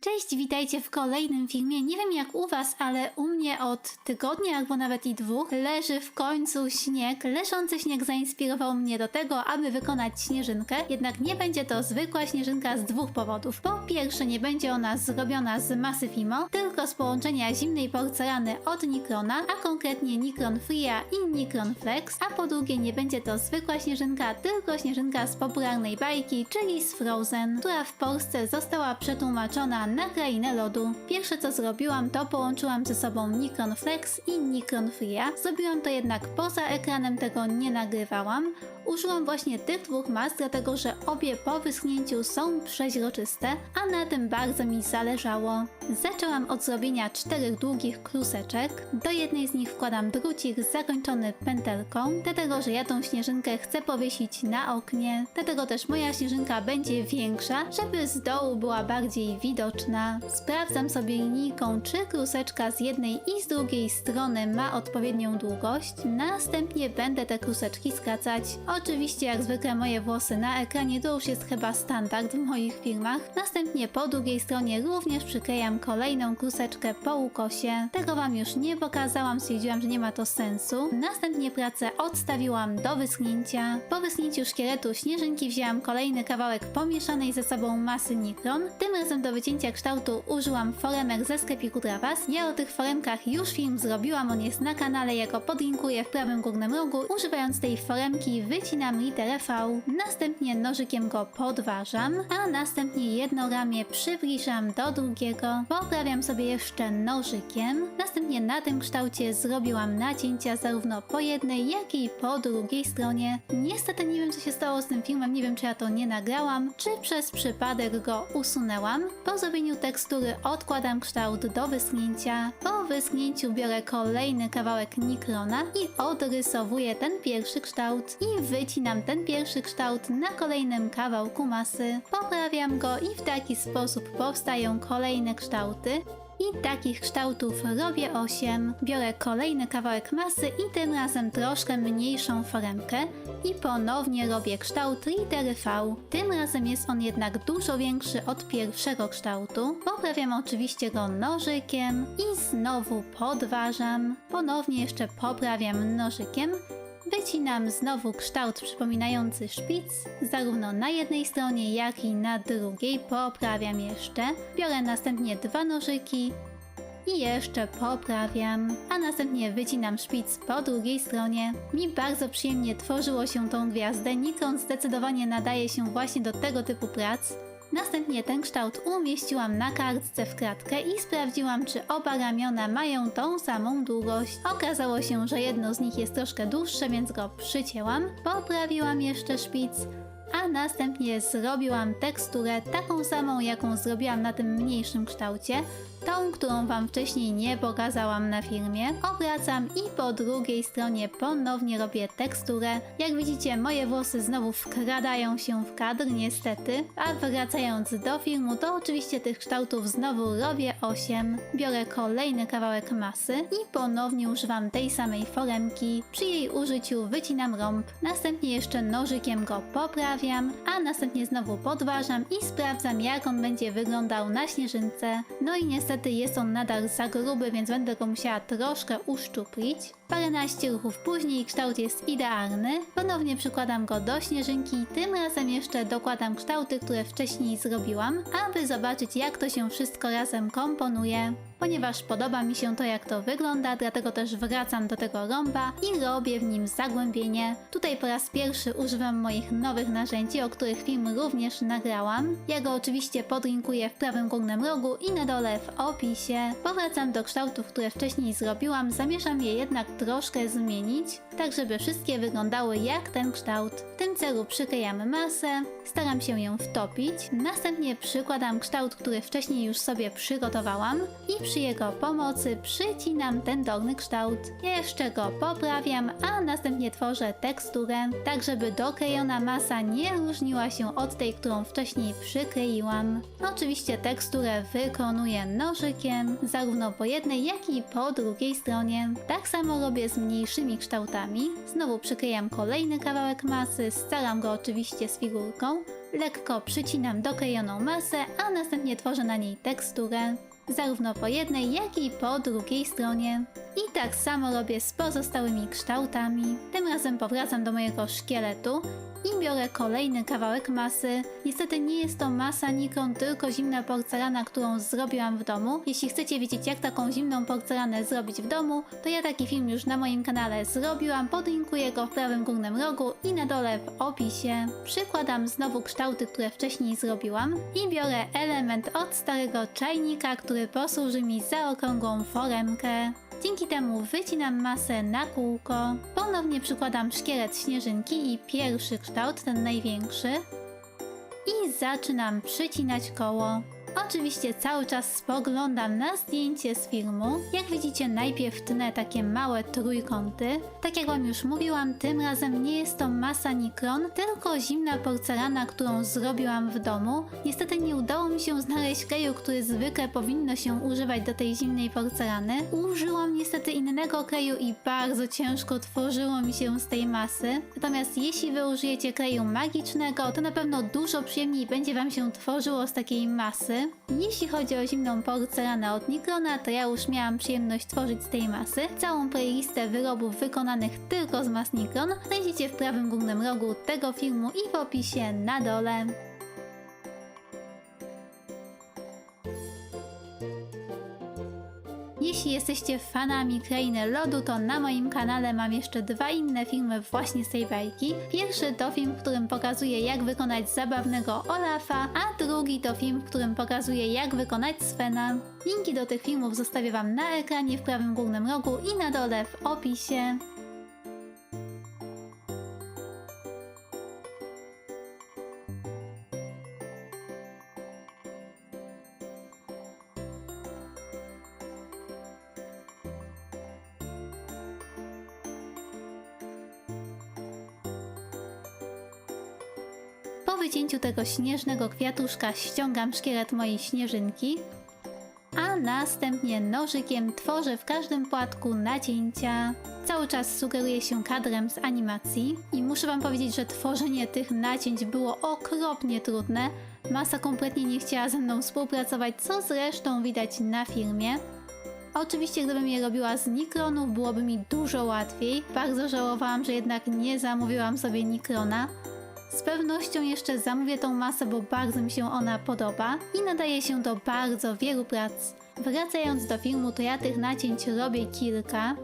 Cześć, witajcie w kolejnym filmie. Nie wiem jak u Was, ale u mnie od tygodnia albo nawet i dwóch leży w końcu śnieg. Leżący śnieg zainspirował mnie do tego, aby wykonać śnieżynkę. Jednak nie będzie to zwykła śnieżynka z dwóch powodów. Po pierwsze, nie będzie ona zrobiona z masy Fimo, tylko z połączenia zimnej porcelany od Nikrona, a konkretnie Nikron Fria i Nikron Flex. A po drugie, nie będzie to zwykła śnieżynka, tylko śnieżynka z popularnej bajki, czyli z Frozen, która w Polsce została przetłumaczona na krainę lodu. Pierwsze co zrobiłam, to połączyłam ze sobą Nikon Flex i Nikon Fria. Zrobiłam to jednak poza ekranem, tego nie nagrywałam. Użyłam właśnie tych dwóch mas, dlatego że obie po wyschnięciu są przeźroczyste, a na tym bardzo mi zależało. Zaczęłam od zrobienia czterech długich kluseczek. Do jednej z nich wkładam drucik zakończony pętelką, dlatego że ja tą śnieżynkę chcę powiesić na oknie, dlatego też moja śnieżynka będzie większa, żeby z dołu była bardziej widoczna. Sprawdzam sobie linijką, czy kluseczka z jednej i z drugiej strony ma odpowiednią długość. Następnie będę te kluseczki skracać. Oczywiście jak zwykle moje włosy na ekranie to już jest chyba standard w moich filmach. Następnie po drugiej stronie również przyklejam kolejną kluseczkę po ukosie. Tego wam już nie pokazałam, stwierdziłam, że nie ma to sensu. Następnie pracę odstawiłam do wyschnięcia. Po wyschnięciu szkieletu śnieżynki wzięłam kolejny kawałek pomieszanej ze sobą masy Nikron. Tym razem do wycięcia kształtu użyłam foremek ze sklepiku dla was. Ja o tych foremkach już film zrobiłam, on jest na kanale, ja go podlinkuję w prawym górnym rogu. Używając tej foremki wycinam literę V. Następnie nożykiem go podważam, a następnie jedno ramię przybliżam do drugiego. Poprawiam sobie jeszcze nożykiem. Następnie na tym kształcie zrobiłam nacięcia zarówno po jednej, jak i po drugiej stronie. Niestety nie wiem co się stało z tym filmem, nie wiem czy ja to nie nagrałam, czy przez przypadek go usunęłam. Po zrobieniu tekstury odkładam kształt do wyschnięcia. Po wyschnięciu biorę kolejny kawałek Nikrona i odrysowuję ten pierwszy kształt i wycinam ten pierwszy kształt na kolejnym kawałku masy. Poprawiam go i w taki sposób powstają kolejne kształty. I takich kształtów robię 8. Biorę kolejny kawałek masy i tym razem troszkę mniejszą foremkę i ponownie robię kształt litery V. Tym razem jest on jednak dużo większy od pierwszego kształtu. Poprawiam oczywiście go nożykiem i znowu podważam. Ponownie jeszcze poprawiam nożykiem Wycinam znowu kształt przypominający szpic, zarówno na jednej stronie, jak i na drugiej. Poprawiam jeszcze. Biorę następnie dwa nożyki i jeszcze poprawiam, a następnie wycinam szpic po drugiej stronie. Mi bardzo przyjemnie tworzyło się tą gwiazdę. Nikon zdecydowanie nadaje się właśnie do tego typu prac. Następnie ten kształt umieściłam na kartce w kratkę i sprawdziłam, czy oba ramiona mają tą samą długość. Okazało się, że jedno z nich jest troszkę dłuższe, więc go przycięłam. Poprawiłam jeszcze szpic, a następnie zrobiłam teksturę taką samą, jaką zrobiłam na tym mniejszym kształcie, tą, którą Wam wcześniej nie pokazałam na filmie. Obracam i po drugiej stronie ponownie robię teksturę. Jak widzicie, moje włosy znowu wkradają się w kadr, niestety. A wracając do filmu, to oczywiście tych kształtów znowu robię 8. Biorę kolejny kawałek masy i ponownie używam tej samej foremki. Przy jej użyciu wycinam rąb. Następnie jeszcze nożykiem go poprawiam, a następnie znowu podważam i sprawdzam, jak on będzie wyglądał na śnieżynce. No i niestety jest on nadal za gruby, więc będę go musiała troszkę uszczuplić. Paręnaście ruchów później kształt jest idealny. Ponownie przykładam go do śnieżynki, tym razem jeszcze dokładam kształty, które wcześniej zrobiłam, aby zobaczyć jak to się wszystko razem komponuje. Ponieważ podoba mi się to jak to wygląda, dlatego też wracam do tego rąba i robię w nim zagłębienie. Tutaj po raz pierwszy używam moich nowych narzędzi, o których film również nagrałam. Ja go oczywiście podlinkuję w prawym górnym rogu i na dole w opisie. Powracam do kształtów, które wcześniej zrobiłam, zamierzam je jednak troszkę zmienić, tak żeby wszystkie wyglądały jak ten kształt. W tym celu przyklejam masę, staram się ją wtopić, następnie przykładam kształt, który wcześniej już sobie przygotowałam i przy jego pomocy przycinam ten dolny kształt. Jeszcze go poprawiam, a następnie tworzę teksturę, tak żeby doklejona masa nie różniła się od tej, którą wcześniej przykleiłam. Oczywiście teksturę wykonuję nożykiem, zarówno po jednej, jak i po drugiej stronie. Tak samo robię z mniejszymi kształtami. Znowu przyklejam kolejny kawałek masy, scalam go oczywiście z figurką, lekko przycinam doklejoną masę, a następnie tworzę na niej teksturę. Zarówno po jednej, jak i po drugiej stronie. I tak samo robię z pozostałymi kształtami. Tym razem powracam do mojego szkieletu i biorę kolejny kawałek masy. Niestety nie jest to masa Nikon, tylko zimna porcelana, którą zrobiłam w domu. Jeśli chcecie wiedzieć, jak taką zimną porcelanę zrobić w domu, to ja taki film już na moim kanale zrobiłam. Podlinkuję go w prawym górnym rogu i na dole w opisie. Przykładam znowu kształty, które wcześniej zrobiłam i biorę element od starego czajnika, który posłuży mi za okrągłą foremkę. Dzięki temu wycinam masę na kółko. Ponownie przykładam szkielet śnieżynki i pierwszy kształt, ten największy. I zaczynam przycinać koło. Oczywiście cały czas spoglądam na zdjęcie z filmu. Jak widzicie, najpierw tnę takie małe trójkąty. Tak jak Wam już mówiłam, tym razem nie jest to masa Nikron, tylko zimna porcelana, którą zrobiłam w domu. Niestety nie udało mi się znaleźć kleju, który zwykle powinno się używać do tej zimnej porcelany. Użyłam niestety innego kleju i bardzo ciężko tworzyło mi się z tej masy. Natomiast jeśli Wy użyjecie kleju magicznego, to na pewno dużo przyjemniej będzie Wam się tworzyło z takiej masy. Jeśli chodzi o zimną porcelanę od Nikrona, to ja już miałam przyjemność tworzyć z tej masy. Całą playlistę wyrobów wykonanych tylko z mas Nikron znajdziecie w prawym górnym rogu tego filmu i w opisie na dole. Jeśli jesteście fanami Krainy Lodu, to na moim kanale mam jeszcze dwa inne filmy właśnie z tej bajki. Pierwszy to film, w którym pokazuję jak wykonać zabawnego Olafa, a drugi to film, w którym pokazuję jak wykonać Svena. Linki do tych filmów zostawię Wam na ekranie w prawym górnym rogu i na dole w opisie. Po wycięciu tego śnieżnego kwiatuszka ściągam szkielet mojej śnieżynki, a następnie nożykiem tworzę w każdym płatku nacięcia. Cały czas sugeruję się kadrem z animacji i muszę Wam powiedzieć, że tworzenie tych nacięć było okropnie trudne. Masa kompletnie nie chciała ze mną współpracować, co zresztą widać na filmie. Oczywiście, gdybym je robiła z Nikronów, byłoby mi dużo łatwiej. Bardzo żałowałam, że jednak nie zamówiłam sobie Nikrona. Z pewnością jeszcze zamówię tą masę, bo bardzo mi się ona podoba i nadaje się do bardzo wielu prac. Wracając do filmu, to ja tych nacięć robię kilka.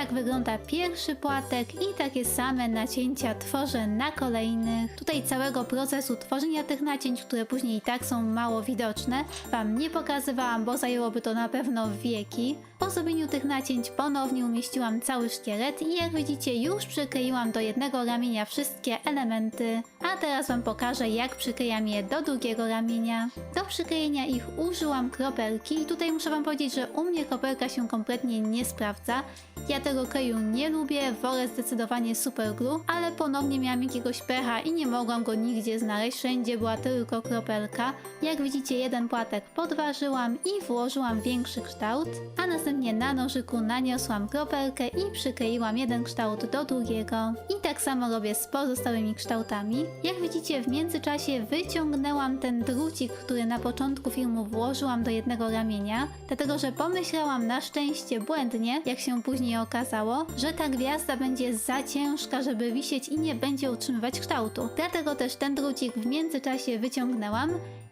Tak wygląda pierwszy płatek i takie same nacięcia tworzę na kolejnych. Tutaj całego procesu tworzenia tych nacięć, które później i tak są mało widoczne, Wam nie pokazywałam, bo zajęłoby to na pewno wieki. Po zrobieniu tych nacięć ponownie umieściłam cały szkielet i jak widzicie już przykleiłam do jednego ramienia wszystkie elementy. A teraz Wam pokażę jak przyklejam je do drugiego ramienia. Do przyklejenia ich użyłam kropelki i tutaj muszę Wam powiedzieć, że u mnie kropelka się kompletnie nie sprawdza. Ja tego kleju nie lubię, wolę zdecydowanie super glue, ale ponownie miałam jakiegoś pecha i nie mogłam go nigdzie znaleźć, wszędzie była tylko kropelka. Jak widzicie jeden płatek podważyłam i włożyłam większy kształt, a następnie na nożyku naniosłam kropelkę i przykleiłam jeden kształt do drugiego. I tak samo robię z pozostałymi kształtami. Jak widzicie w międzyczasie wyciągnęłam ten drucik, który na początku filmu włożyłam do jednego ramienia, dlatego że pomyślałam na szczęście błędnie, jak się później okazało, że ta gwiazda będzie za ciężka, żeby wisieć i nie będzie utrzymywać kształtu. Dlatego też ten drucik w międzyczasie wyciągnęłam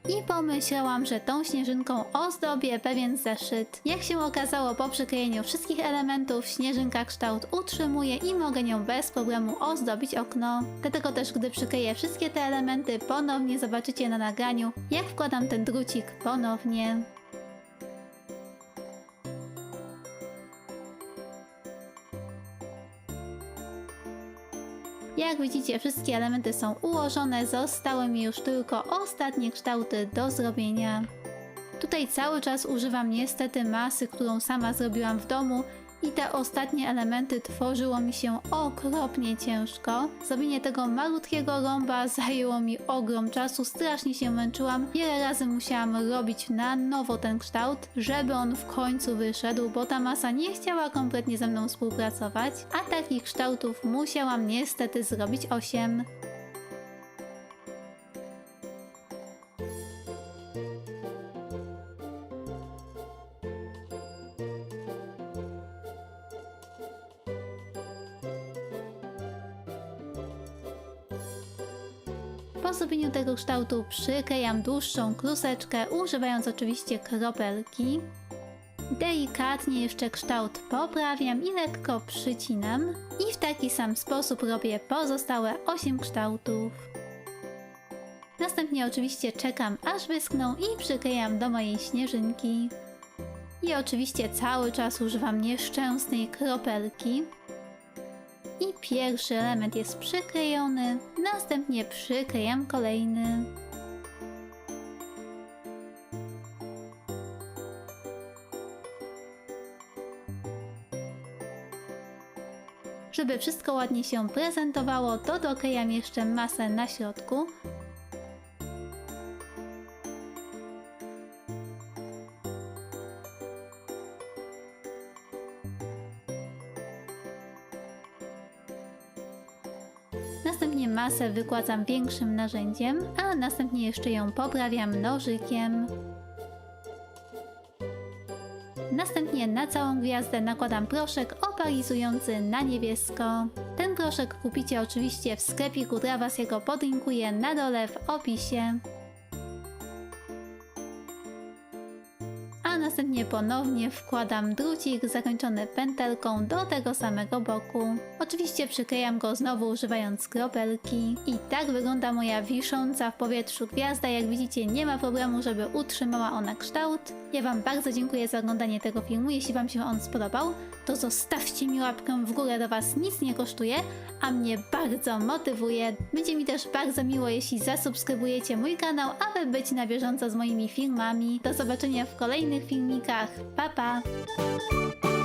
i pomyślałam, że tą śnieżynką ozdobię pewien zeszyt. Jak się okazało po przyklejeniu wszystkich elementów, śnieżynka kształt utrzymuje i mogę nią bez problemu ozdobić okno. Dlatego też, gdy przykleję wszystkie te elementy, ponownie zobaczycie na nagraniu, jak wkładam ten drucik ponownie. Jak widzicie, wszystkie elementy są ułożone, zostały mi już tylko ostatnie kształty do zrobienia. Tutaj cały czas używam niestety masy, którą sama zrobiłam w domu. I te ostatnie elementy tworzyło mi się okropnie ciężko. Zrobienie tego malutkiego rąba zajęło mi ogrom czasu, strasznie się męczyłam. Wiele razy musiałam robić na nowo ten kształt, żeby on w końcu wyszedł, bo ta masa nie chciała kompletnie ze mną współpracować, a takich kształtów musiałam niestety zrobić 8. kształtu przyklejam dłuższą kluseczkę, używając oczywiście kropelki. Delikatnie jeszcze kształt poprawiam i lekko przycinam. I w taki sam sposób robię pozostałe 8 kształtów. Następnie oczywiście czekam aż wyschną i przyklejam do mojej śnieżynki. I oczywiście cały czas używam nieszczęsnej kropelki. I pierwszy element jest przyklejony, następnie przyklejam kolejny. Żeby wszystko ładnie się prezentowało, to doklejam jeszcze masę na środku. Następnie masę wykładam większym narzędziem, a następnie jeszcze ją poprawiam nożykiem. Następnie na całą gwiazdę nakładam proszek opalizujący na niebiesko. Ten proszek kupicie oczywiście w sklepiku, was jego podlinkuję na dole w opisie. Następnie ponownie wkładam drucik zakończony pętelką do tego samego boku. Oczywiście przyklejam go znowu używając kropelki. I tak wygląda moja wisząca w powietrzu gwiazda. Jak widzicie nie ma problemu, żeby utrzymała ona kształt. Ja Wam bardzo dziękuję za oglądanie tego filmu. Jeśli Wam się on spodobał, to zostawcie mi łapkę w górę, do Was nic nie kosztuje, a mnie bardzo motywuje. Będzie mi też bardzo miło, jeśli zasubskrybujecie mój kanał, aby być na bieżąco z moimi filmami. Do zobaczenia w kolejnych filmikach. Pa pa!